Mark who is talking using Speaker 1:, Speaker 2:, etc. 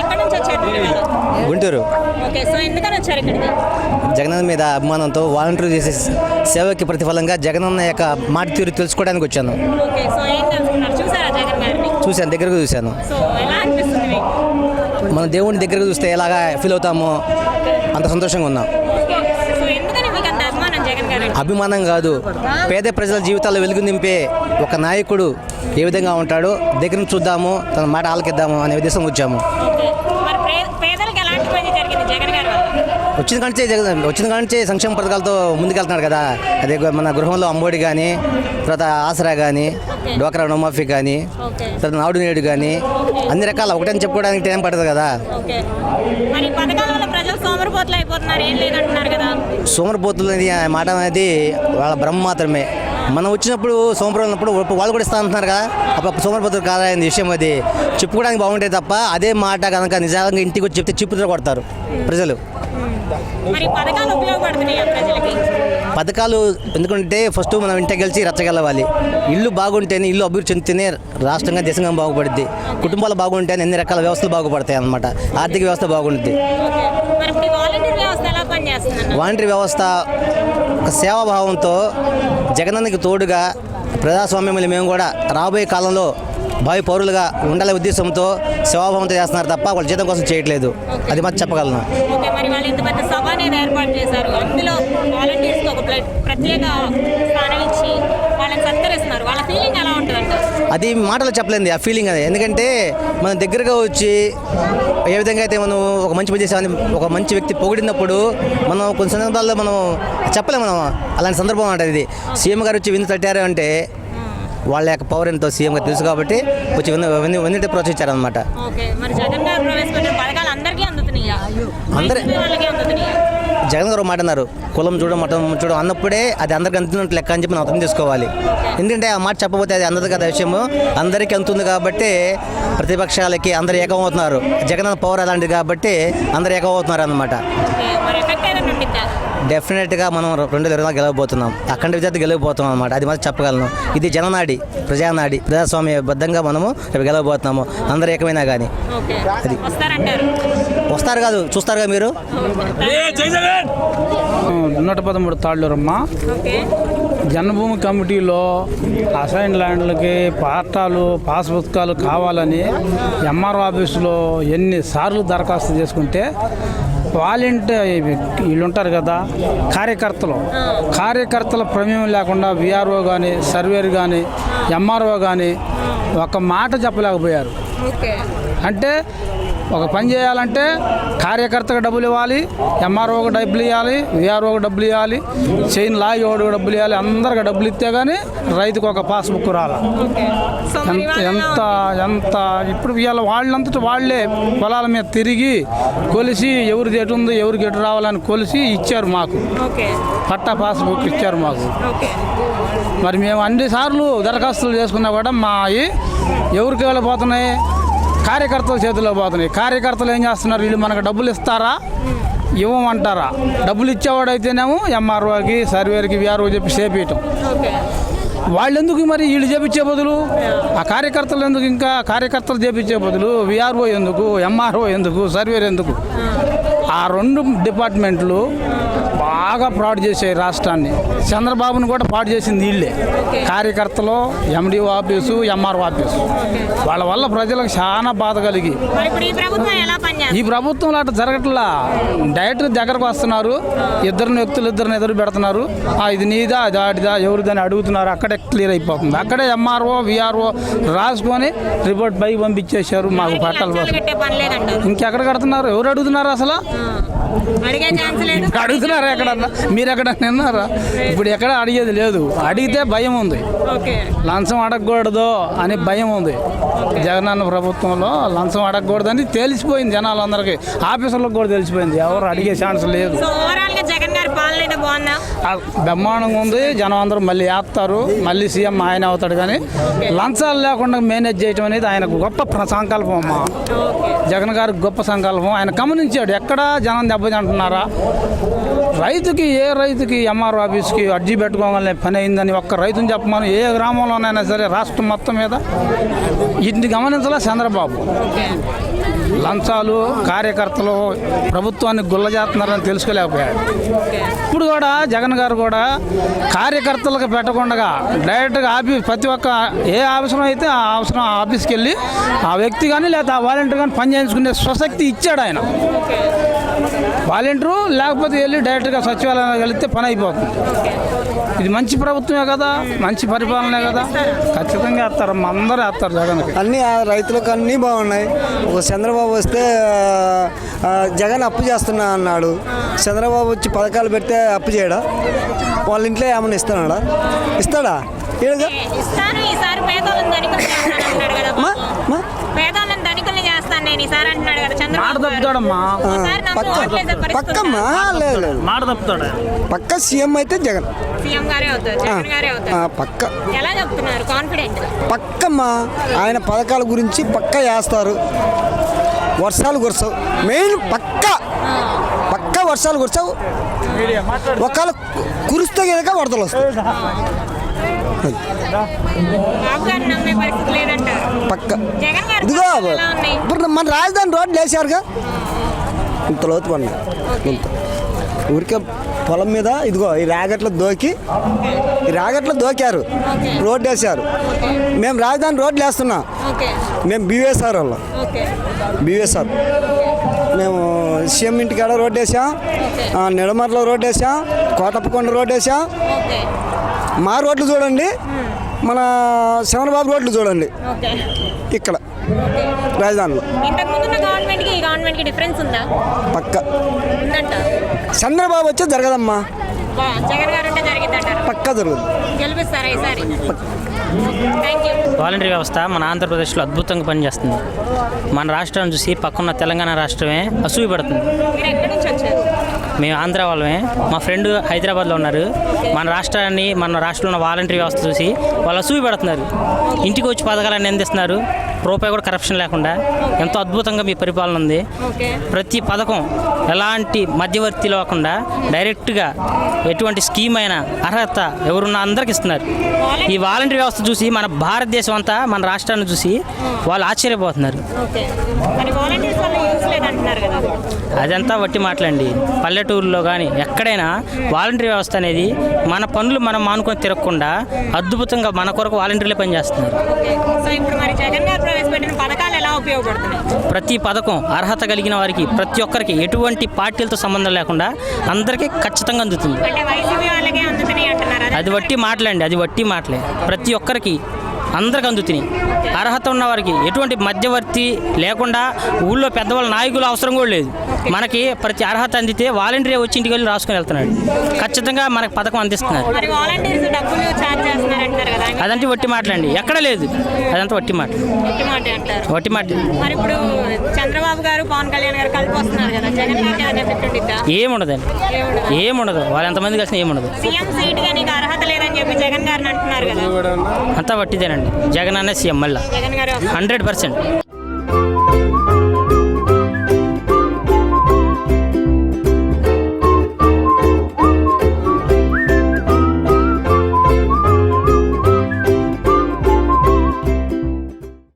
Speaker 1: ఎక్కడి నుంచి వచ్చారు మీరు ఇవాళ?
Speaker 2: గుంటూరు.
Speaker 1: ఓకే సో ఎందుకని వచ్చారు ఇక్కడికి?
Speaker 2: జగనన్న మీద అభిమానంతో వాలంటీర్ చేసే సేవకి ప్రతిఫలంగా జగనన్న యొక్క మాట తీరు తెలుసుకోవడానికి వచ్చాను.
Speaker 1: ఓకే సో ఏం తెలుసుకున్నారు చూసారా జగన్ గారిని?
Speaker 2: చూశాను దగ్గరకు చూశాను.
Speaker 1: సో ఎలా అనిపిస్తుంది మీకు?
Speaker 2: మన దేవుని దగ్గరకు చూస్తే ఎలాగా ఫీల్ అవుతామో అంత సంతోషంగా ఉన్నాం.
Speaker 1: ఓకే సో అభిమానం
Speaker 2: కాదు. పేద ప్రజల జీవితాల్లో వెలుగు నింపే ఒక నాయకుడు ఏ విధంగా ఉంటాడో దగ్గర నుంచి చూద్దాము తన మాట ఆలకిద్దాము అనే ఉద్దేశం వచ్చాము. వచ్చిన కాంచే జగన్ వచ్చిన కాంచే సంక్షేమ పథకాలతో ముందుకెళ్తున్నాడు కదా. అదే మన గృహంలో అంబోడి కానీ తర్వాత ఆసరా కానీ డోక్రా రుణమాఫీ కానీ తర్వాత నాడు నేడు కానీ అన్ని రకాల ఒకటని చెప్పుకోవడానికి టైం పడుతుంది కదా.
Speaker 1: ప్రజలు సోమరిపోతులు అయిపోతున్నారు ఏం లేదంటున్నారు కదా.
Speaker 2: సోమరిపోతులు అనేది మాట అనేది వాళ్ళ బ్రహ్మ మాత్రమే. మనం వచ్చినప్పుడు సోమవారం ఉన్నప్పుడు వాళ్ళు కూడా ఇస్తా అంటున్నారు కదా అప్పుడు సోమరిపోతులు కాదా అనే విషయం అది. చెప్పుకోవడానికి బాగుంటాయి తప్ప అదే మాట కనుక నిజంగా ఇంటికి వచ్చి చెప్తే చిప్పుతో కొడతారు ప్రజలు.
Speaker 1: మరి పథకాలు ఉపయోగపడుతున్నాయా ప్రజలకి?
Speaker 2: పథకాలు ఎందుకంటే ఫస్ట్ మనం ఇంటికి గెలిచి రచ్చగలవాలి ఇల్లు బాగుంటేనే ఇల్లు అభివృద్ధి చెందితేనే రాష్ట్రంగా దేశంగా బాగుపడుద్ది. కుటుంబాలు బాగుంటేనే అన్ని రకాల వ్యవస్థలు బాగుపడతాయి అన్నమాట. ఆర్థిక వ్యవస్థ బాగుంటుంది
Speaker 1: వాలంటీర్ వ్యవస్థ
Speaker 2: ఒక సేవాభావంతో జగనన్నకి తోడుగా ప్రజాస్వామ్యంలో మేము కూడా రాబోయే కాలంలో భావి పౌరులుగా ఉండాలనే ఉద్దేశంతో సేవాభావంతో చేస్తున్నారు తప్ప వాళ్ళ జీతం కోసం చేయట్లేదు. అది మాత్రం చెప్పగలను.
Speaker 1: మరి వాళ్ళు ఇంత పెద్ద సభ అనేది ఏర్పాటు చేశారు. అందులో వాలంటీర్స్కి ఒక ప్ర- ప్రత్యేక స్థానం ఇచ్చి వాళ్ళని సత్కరిస్తున్నారు. వాళ్ళ ఫీలింగ్ ఎలా ఉంటుందంట?
Speaker 2: అది మాటలు చెప్పలేంది. ఆ ఫీలింగ్ అది. ఎందుకంటే మన దగ్గరగా వచ్చి ఏ విధంగా అయితే మనం ఒక మంచి పని చేసామని ఒక మంచి వ్యక్తి పొగిడినప్పుడు మనం కొన్ని సందర్భాల్లో మనం చెప్పలేము మనం. అలాంటి సందర్భం అంటే ఇది. సీఎం గారు వచ్చి విందు తట్టారు అంటే వాళ్ళ యొక్క పవర్ ఎంతో సీఎం గారు తెలుసు కాబట్టి వచ్చి విందు విందుంటే ప్రోత్సహించారనమాట అందరూ జగన్ గారు మాట అన్నారు కులం చూడడం మతం చూడడం అన్నప్పుడే అది అందరికి అందుతున్నట్టు లెక్క అని చెప్పి అర్థం చేసుకోవాలి ఎందుకంటే ఆ మాట చెప్పబోతే అది అందదు కదా విషయము. అందరికీ అందుతుంది కాబట్టి ప్రతిపక్షాలకి అందరు ఏకమవుతున్నారు. జగన్ పవర్ అలాంటిది కాబట్టి అందరు ఏకమవుతున్నారు అన్నమాట డెఫినెట్గా మనం రెండు వేల ఇరవై గెలవబోతున్నాం. అఖండ విద్యార్థి గెలవబోతున్నాం అనమాట అది మాత్రం చెప్పగలను. ఇది జననాడి ప్రజానాడి ప్రజాస్వామ్య బద్ధంగా మనము రేపు గెలవబోతున్నాము. అందరు ఏకమైనా కానీ
Speaker 1: ఓకే.
Speaker 2: అది. వస్తారు కాదు చూస్తారుగా మీరు?
Speaker 3: నూట పదమూడు తాళ్ళూరమ్మ.
Speaker 1: ఓకే.
Speaker 3: జన్మభూమి కమిటీలో అసైన్ ల్యాండ్లకి పట్టాలు పాస్ పుస్తకాలు కావాలని ఎంఆర్ఓ ఆఫీసులో ఎన్నిసార్లు దరఖాస్తు చేసుకుంటే వాలంటీర్ వీళ్ళు ఉంటారు కదా కార్యకర్తలు. కార్యకర్తల ప్రమేయం లేకుండా విఆర్ఓ కానీ సర్వేర్ కానీ ఎంఆర్ఓ కానీ ఒక మాట చెప్పలేకపోయారు. అంటే ఒక పని చేయాలంటే కార్యకర్తకు డబ్బులు ఇవ్వాలి ఎంఆర్ఓకి డబ్బులు ఇవ్వాలి విఆర్ఓకి డబ్బులు ఇవ్వాలి చైన్ లాగి వాడికి డబ్బులు ఇవ్వాలి అందరికి డబ్బులు ఇస్తే కానీ రైతుకు ఒక పాస్బుక్ రాల. ఎంత ఎంత ఎంత ఇప్పుడు ఇవాళ వాళ్ళంతటా వాళ్ళే పొలాల మీద తిరిగి కొలిసి ఎవరిది ఎటు ఉందో ఎవరికి ఎటు రావాలని కొలిసి ఇచ్చారు మాకు. పట్టా పాస్బుక్ ఇచ్చారు మాకు. మరి మేము అన్ని సార్లు దరఖాస్తులు చేసుకున్నా కూడా మా ఎవరికి వెళ్ళిపోతున్నాయి కార్యకర్తల చేతిలో పోతున్నాయి. కార్యకర్తలు ఏం చేస్తున్నారు? వీళ్ళు మనకు డబ్బులు ఇస్తారా? ఇవ్వమంటారా? డబ్బులు ఇచ్చేవాడైతేనేమో ఎంఆర్ఓకి సర్వేర్కి విఆర్ఓ చెప్పి చేపించటం
Speaker 1: ఓకే.
Speaker 3: వాళ్ళు ఎందుకు మరి వీళ్ళు చేపించే బదులు? ఆ కార్యకర్తలు ఎందుకు ఇంకా కార్యకర్తలు చేపించే బదులు? విఆర్ఓ ఎందుకు? ఎంఆర్ఓ ఎందుకు? సర్వేర్ ఎందుకు? ఆ రెండు డిపార్ట్మెంట్లు బాగా ఫ్రాడ్ చేసాయి రాష్ట్రాన్ని. చంద్రబాబును కూడా పాడు చేసింది వీళ్ళే. కార్యకర్తలు ఎండిఓ ఆఫీసు ఎంఆర్ఓ ఆఫీసు. వాళ్ళ వల్ల ప్రజలకు చాలా బాధ కలిగి.
Speaker 1: ఈ
Speaker 3: ప్రభుత్వంలో అట్లా జరగట్లా. డైరెక్ట్ దగ్గరకు వస్తున్నారు. ఇద్దరు వ్యక్తులు ఇద్దరిని ఎదురు పెడుతున్నారు. ఆ, ఇది నీదా అది ఆడిదా ఎవరిదని అడుగుతున్నారు. అక్కడే క్లియర్ అయిపోతుంది. అక్కడే ఎంఆర్ఓ విఆర్ఓ రాసుకొని రిపోర్ట్ పైకి పంపించేశారు మాకు పట్టాలు ఇంకెక్కడ కడుతున్నారు? ఎవరు అడుగుతున్నారు అసలు? అడుగుతున్నారా ఎక్కడన్నా? మీరు ఎక్కడ విన్నారా? ఇప్పుడు ఎక్కడ అడిగేది లేదు. అడిగితే భయం ఉంది. లంచం అడగకూడదు అని భయం ఉంది. జగనన్న ప్రభుత్వంలో లంచం అడగకూడదని తెలిసిపోయింది జనాలందరికీ. ఆఫీసర్లకు కూడా తెలిసిపోయింది. ఎవరు అడిగే ఛాన్స్ లేదు.
Speaker 1: పాలన అయితే బాగుందా?
Speaker 3: ఆ బ్రహ్మాండంగా ఉంది. జనం అందరూ మళ్ళీ వేస్తారు మళ్ళీ సీఎం ఆయన అవుతాడు కానీ లంచాలు లేకుండా మేనేజ్ చేయడం అనేది ఆయనకు గొప్ప సంకల్పం అమ్మా. జగన్ గారికి గొప్ప సంకల్పం. ఆయన గమనించాడు ఎక్కడ జనం దెబ్బతింటున్నారా రైతుకి ఏ రైతుకి ఎంఆర్ ఆఫీస్కి అర్జీ పెట్టుకోవాలనే పని అయిందని ఒక్క రైతుని చెప్పమని ఏ గ్రామంలోనైనా సరే రాష్ట్రం మొత్తం మీద. ఇది గమనించలే చంద్రబాబు. లంచాలు కార్యకర్తలు ప్రభుత్వాన్ని గుల్లజేస్తున్నారని తెలుసుకోలేకపోయాడు ఇప్పుడు కూడా జగన్ గారు కూడా కార్యకర్తలకు పెట్టకుండా డైరెక్ట్గా ఆఫీస్ ప్రతి ఒక్క ఏ అవసరం అయితే ఆ అవసరం ఆ ఆఫీస్కి వెళ్ళి ఆ వ్యక్తి కానీ లేదా ఆ వాలంటీర్ కానీ పని చేయించుకునే స్వశక్తి ఇచ్చాడు ఆయన. వాలంటీరు లేకపోతే వెళ్ళి డైరెక్ట్గా సచివాలయం వెళితే పని అయిపోతుంది. ఇది మంచి ప్రభుత్వమే కదా మంచి పరిపాలనే కదా. ఖచ్చితంగా వేస్తారు అందరూ వేస్తారు జగన్కి.
Speaker 4: అన్నీ ఆ రైతులకు అన్నీ బాగున్నాయి. ఒక చంద్రబాబు వస్తే జగన్ అప్పు చేస్తున్నా అన్నాడు. చంద్రబాబు వచ్చి పథకాలు పెడితే అప్పు చేయడా? వాళ్ళ ఇంట్లో ఏమైనా ఇస్తాడా ఇస్తాడా? ఏడుగా?
Speaker 3: మాట. తప్పుతాడమ్మా.
Speaker 4: పక్క పక్కమ్మా? లేదు లేదు
Speaker 3: మాట తప్పుతాడా?
Speaker 4: పక్క సీఎం అయితే జగన్.
Speaker 1: సీఎం గారే అవుతారు
Speaker 4: ఆ,
Speaker 1: జగన్ గారే
Speaker 4: ఆ,
Speaker 1: అవుతారు
Speaker 4: పక్క.
Speaker 1: ఎలా చెప్తున్నారు? కాన్ఫిడెంట్
Speaker 4: పక్కమ్మా ఆయన పథకాల గురించి పక్క వేస్తారు. వర్షాలు కురసవు. మెయిన్ పక్క. పక్క వర్షాలు కురసవు. ఒకవేళ కురిస్తే కనుక వరదలు వస్తాయి. పక్క. ఇదిగో ఇప్పుడు మన రాజధాని రోడ్లు వేసారుగా ఇంత లోతు పడినాయి ఇంత. ఊరికే పొలం మీద ఇదిగో ఈ రాగట్లో దోకి ఈ రాగట్లో దోకారు. రోడ్డు వేసారు మేము రాజధాని రోడ్లు వేస్తున్నాం మేము బీవేసార్ వాళ్ళం. బీవేసార్ మేము సీఎం ఇంటికాడ రోడ్డు వేసాం నిడమర్లో రోడ్డు వేసాం కోటప్పకొండ రోడ్డు వేసాం మా రోడ్లు చూడండి. మన శవనబాబు రోడ్లు చూడండి.
Speaker 1: ఓకే.
Speaker 4: ఇక్కడ. రాజధానిలో. పక్క. చంద్రబాబు వచ్చే జరగదమ్మా. పక్క జరుగుతుంది
Speaker 5: వాలంటరీ వ్యవస్థ మన ఆంధ్రప్రదేశ్లో అద్భుతంగా పనిచేస్తుంది. మన రాష్ట్రం చూసి పక్కన్న తెలంగాణ రాష్ట్రమే అసూయపడుతుంది.
Speaker 1: మీరు ఎక్కడి నుంచి వచ్చారు?
Speaker 5: మేము ఆంధ్ర వాళ్ళమే. మా ఫ్రెండ్ హైదరాబాద్లో ఉన్నారు. మన రాష్ట్రాన్ని మన రాష్ట్రంలో ఉన్న వాలంటీర్ వ్యవస్థ చూసి వాళ్ళు అసూయపడుతున్నారు ఇంటికి వచ్చి పథకాలన్నీ అందిస్తున్నారు. రూపాయి కూడా కరప్షన్ లేకుండా ఎంతో అద్భుతంగా మీ పరిపాలన ఉంది. ప్రతి పథకం ఎలాంటి మధ్యవర్తి లేకుండా డైరెక్ట్గా ఎటువంటి స్కీమ్ అయినా అర్హత ఎవరున్నా అందరికి ఇస్తున్నారు. ఈ వాలంటరీ వ్యవస్థ చూసి మన భారతదేశం అంతా మన రాష్ట్రాన్ని చూసి వాళ్ళు ఆశ్చర్యపోతున్నారు. అదంతా వట్టి మాటలండి. పల్లెటూరులో కానీ ఎక్కడైనా వాలంటరీ వ్యవస్థ అనేది మన పనులు మనం మానుకొని తిరగకుండా అద్భుతంగా మన కొరకు వాలంటీర్లే పనిచేస్తున్నారు.
Speaker 1: ప్రవేశపెట్టిన పథకాలు ఎలా ఉపయోగపడుతున్నాయి?
Speaker 5: ప్రతి పథకం అర్హత కలిగిన వారికి ప్రతి ఒక్కరికి ఎటువంటి పార్టీలతో సంబంధం లేకుండా అందరికీ ఖచ్చితంగా అందుతుంది.
Speaker 1: అంటే వైసీపీ వాళ్ళకే అందుతున్నాయి అంటున్నారు?
Speaker 5: అది వట్టి మాటలండి అది వట్టి మాటలే. ప్రతి ఒక్కరికి అందరికి అందుతున్నాయి. అర్హత ఉన్న వారికి ఎటువంటి మధ్యవర్తి లేకుండా ఊళ్ళో పెద్దవాళ్ళ నాయకులు అవసరం కూడా లేదు. మనకి ప్రతి అర్హత అందితే వాలంటీర్ వచ్చి ఇంటికి వెళ్ళి రాసుకొని వెళ్తున్నాడు. ఖచ్చితంగా మనకు పథకం అందిస్తున్నారు. అదంటే వట్టి మాటలండి. ఎక్కడ లేదు. అదంతా వట్టి మాట. వట్టి మాట
Speaker 1: మరి ఇప్పుడు చంద్రబాబు గారు పవన్ కళ్యాణ్ గారు కలిపి వస్తున్నారు కదా జగన్
Speaker 5: ఏముండదండి.
Speaker 1: ఏముండదా?
Speaker 5: వాళ్ళు ఎంతమంది కలిసిన ఏముండదు.
Speaker 1: సీఎం సీట్గా నీకు అర్హత లేదని చెప్పి జగన్ గారిని అంటున్నారు కదా.
Speaker 5: అంతా వట్టిదేనండి. జగన్ అనే సీఎం మళ్ళా. Hundred percent.